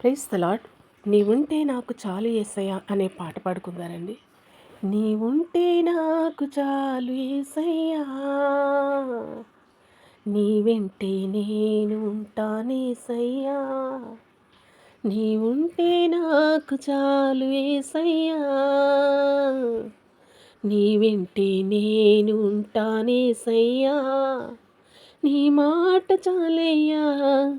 Praise తలాడ్ నీవుంటే నాకు చాలు ఏసయ్య అనే పాట పాడుకుందారండి. నీవుంటే నాకు చాలు ఏసయ్యా. నీ వెంటే నేను ఉంటానేసయ్యా నీవుంటే నాకు చాలు ఏసయ్యా. నీ వెంటే నేను ఉంటానేసయ్యా నీ మాట చాలయ్యా.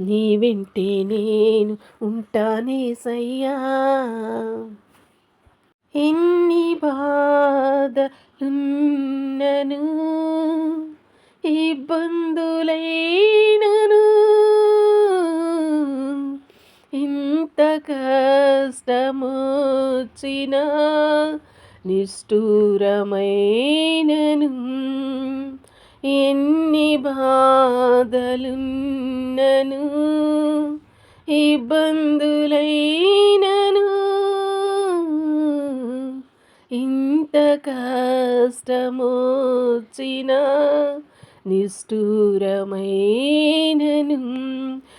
నీ వెంటే నేను ఉంటానే సయ్యా. ఎన్ని బాధలున్నను ఇబ్బందులైనను ఇంత కష్టమొచ్చిన నిష్ఠూరమైనను ఎన్ని బాధలున్నను ఇబ్బందులైనను ఇంత కష్టమోచిన నిష్ఠూరమైనను.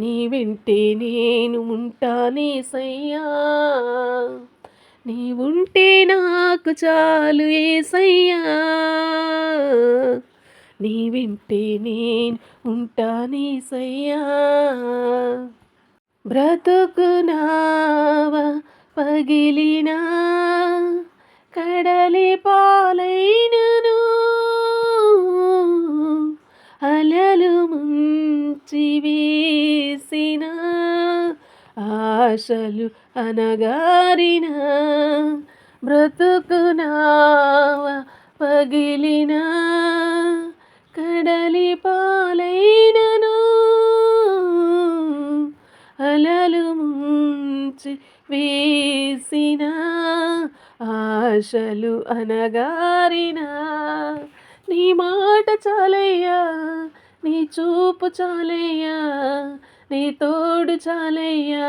నీ వెంటే నేను ఉంటానే సయ్యా. నీ ఉంటే నాకు చాలు ఏసయ్యా నీ వింటే నేను ఉంటానే సయ్యా. బ్రతుకునావ పగిలినా కడలి పాలై ఆశలు అనగారిన బ్రతుకునావ పగిలిన కడలి పాలైనను అలలు ముంచి వేసిన ఆశలు అనగారిన నీ మాట చాలయ్యా నీ చూపు చాలయ్యా నీ తోడు చాలయ్యా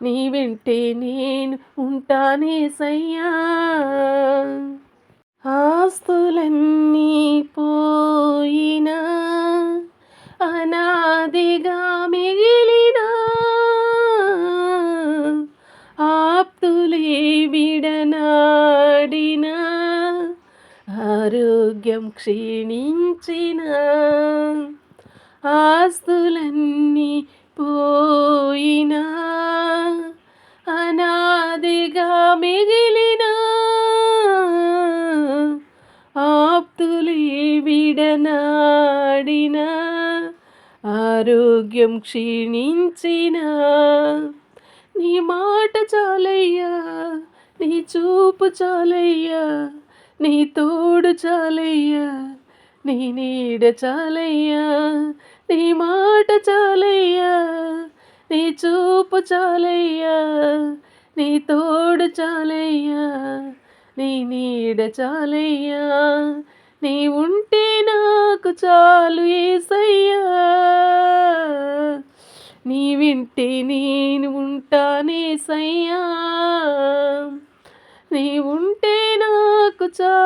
నీ వెంటే నేను ఉంటానే సయ్యా. ఆస్తులన్నీ పోయినా అనాదిగా మిగిలిన ఆప్తులే విడనాడిన ఆరోగ్యం క్షీణించిన ఆస్తులన్నీ పోయినా అనాదిగా మిగిలిన ఆప్తులే విడనాడిన ఆరోగ్యం క్షీణించిన. నీ మాట చాలయ్యా నీ చూపు చాలయ్యా నీ తోడు చాలయ్యా నీ నీడ చాలయ్యా నీ మాట చాలయ్యా నీ చూపు చాలయ్యా నీ తోడు చాలయ్యా నీ నీడ చాలయ్యా నీ ఉంటే నాకు చాలు ఏసయ్యా. నీ వింటే నేను ఉంటానే సయ్యా నీ ఉంటే నాకు చాలు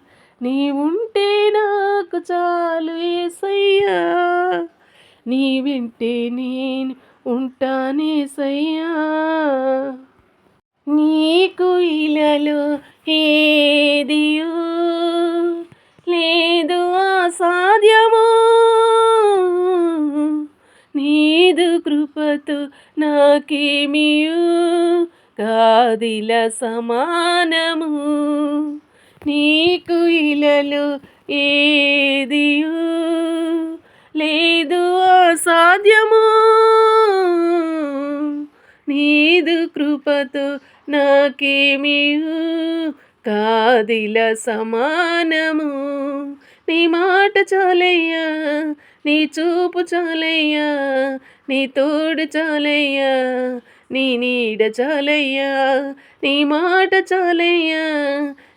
నీ ఉంటే నాకు చాలు ఏసయ్యా. నీ వింటే నేను ఉంటానేసయ్యా నీకు ఇలాలో ఏదియు లేదు అసాధ్యము. నీదు కృపతో నాకేమియు. కాదిల సమానము. నీకు ఇలలు ఏదియు లేదు అసాధ్యము. నీదు కృపతో నాకేమియు కాదిల సమానము. నీ మాట చాలయ్యా నీ చూపు చాలయ్యా నీ తోడు చాలయ్యా నీ నీడ చాలయ్యా నీ మాట చాలయ్యా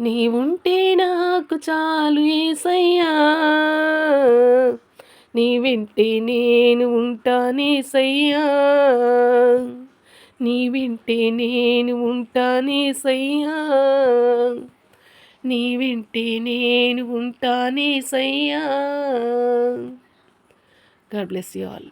నీ ఉంటే నాకు చాలు ఏసయ్యా. నీ వింటే నేను ఉంటానే సయ్యా నీ వింటే నేను ఉంటానే సయ్యా నీ వింటే నేను ఉంటానే సయ్యా గాడ్ బ్లెస్ యూ ఆల్.